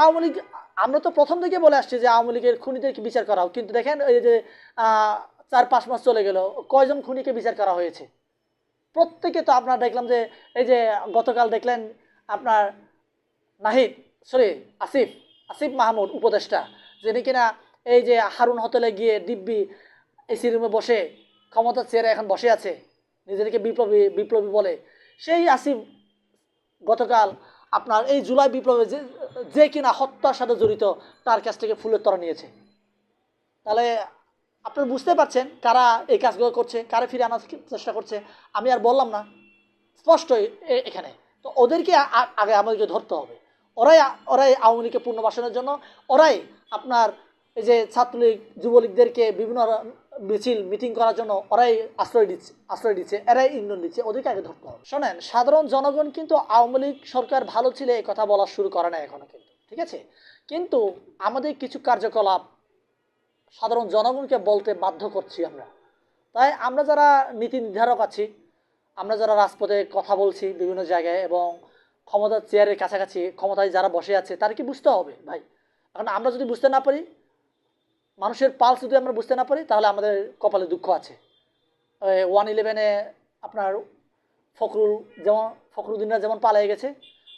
আওয়ামী লীগ, আমরা তো প্রথম থেকে বলে আসছি যে আওয়ামী লীগের খুনিদেরকে বিচার করা হোক, কিন্তু দেখেন এই যে চার পাঁচ মাস চলে গেল, কয়জন খুনিকে বিচার করা হয়েছে? প্রত্যেকে তো আপনার দেখলাম যে, এই যে গতকাল দেখলেন আপনার নাহিদ, সরি, আসিফ আসিফ মাহমুদ উপদেষ্টা, যিনি কিনা এই যে হারুন হোটেলে গিয়ে দিব্যি এসি রুমে বসে ক্ষমতার চেয়ারে এখন বসে আছে, নিজেদেরকে বিপ্লবী বিপ্লবী বলে। সেই আসিফ গতকাল আপনার এই জুলাই বিপ্লবে যে যে কিনা হত্যার সাথে জড়িত, তার কাছ থেকে ফুলের তরা নিয়েছে। তাহলে আপনারা বুঝতে পারছেন কারা এই কাজগুলো করছে, কারা ফিরে আনার চেষ্টা করছে, আমি আর বললাম না। স্পষ্ট এ- এখানে। তো ওদেরকে আগে আমাদেরকে ধরতে হবে। ওরাই ওরাই আওয়ামী লীগকে পুনর্বাসনের জন্য, ওরাই আপনার এই যে ছাত্রলীগ, যুবলীগদেরকে বিভিন্ন মিছিল, মিটিং করার জন্য ওরাই আশ্রয় দিচ্ছে আশ্রয় দিচ্ছে, এরাই ইন্ধন দিচ্ছে, ওদেরকে আগে ধরতে হবে। শোনেন, সাধারণ জনগণ কিন্তু আওয়ামী লীগ সরকার ভালো ছিল, এই কথা বলা শুরু করে না এখনও কিন্তু, ঠিক আছে? কিন্তু আমাদের কিছু কার্যকলাপ সাধারণ জনগণকে বলতে বাধ্য করছি আমরা। তাই আমরা যারা নীতি নির্ধারক আছি, আমরা যারা রাজপথে কথা বলছি বিভিন্ন জায়গায় এবং ক্ষমতার চেয়ারের কাছাকাছি ক্ষমতায় যারা বসে আছে তারা কি বুঝতে হবে, ভাই। এখন আমরা যদি বুঝতে না পারি মানুষের পালস যদি আমরা বুঝতে না পারি তাহলে আমাদের কপালে দুঃখ আছে। ওয়ান ইলেভেনে আপনার ফখরুল যেমন ফখরুদ্দিনরা যেমন পালিয়ে গেছে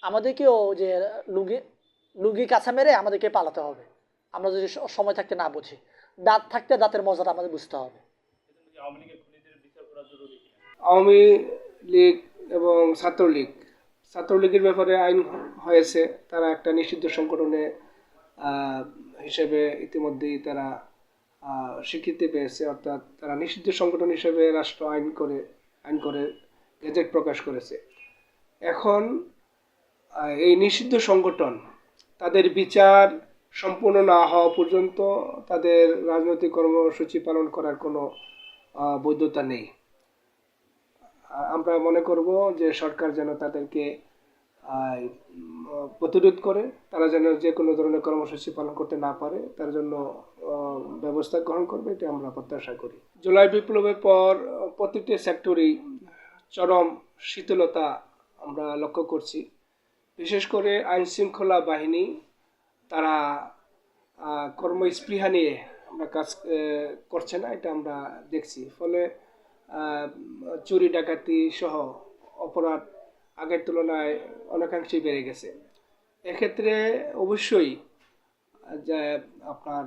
আমাদেরকেও যে লুঙ্গি লুঙ্গি কাছা মেরে আমাদেরকে পালাতে হবে। আমরা যদি সময় থাকতে না বুঝি দাঁত থাকতে দাঁতের মজাটা আমাদের বুঝতে হবে। আওয়ামী লীগের খুনিদের বিচার করা জরুরি কিনা? আওয়ামী লীগ এবং ছাত্রলীগ। ছাত্রলীগের ব্যাপারে আইন হয়েছে তারা একটা নিষিদ্ধ সংগঠনে হিসেবে ইতিমধ্যেই তারা স্বীকৃতি পেয়েছে। অর্থাৎ তারা নিষিদ্ধ সংগঠন হিসেবে রাষ্ট্র আইন করে আইন করে গেজেট প্রকাশ করেছে। এখন এই নিষিদ্ধ সংগঠন তাদের বিচার সম্পূর্ণ না হওয়া পর্যন্ত তাদের রাজনৈতিক কর্মসূচি পালন করার কোনো বৈধতা নেই। আমরা মনে করব যে সরকার যেন তাদেরকে প্রতিরোধ করে, তারা যেন যে কোনো ধরনের কর্মসূচি পালন করতে না পারে, তার জন্য ব্যবস্থা গ্রহণ করবে, এটা আমরা প্রত্যাশা করি। জুলাই বিপ্লবের পর, প্রতিটি সেক্টরেই চরম শীতলতা আমরা লক্ষ্য করছি। বিশেষ করে আইন শৃঙ্খলা বাহিনী, তারা কর্মস্পৃহা নিয়ে আমরা কাজ করছে না, এটা আমরা দেখছি। ফলে চুরি, ডাকাতি সহ অপরাধ আগের তুলনায় অনেকাংশেই বেড়ে গেছে। এক্ষেত্রে অবশ্যই যে আপনার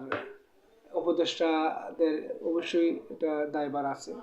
উপদেষ্টাদের অবশ্যই এটা দায়বার আছে।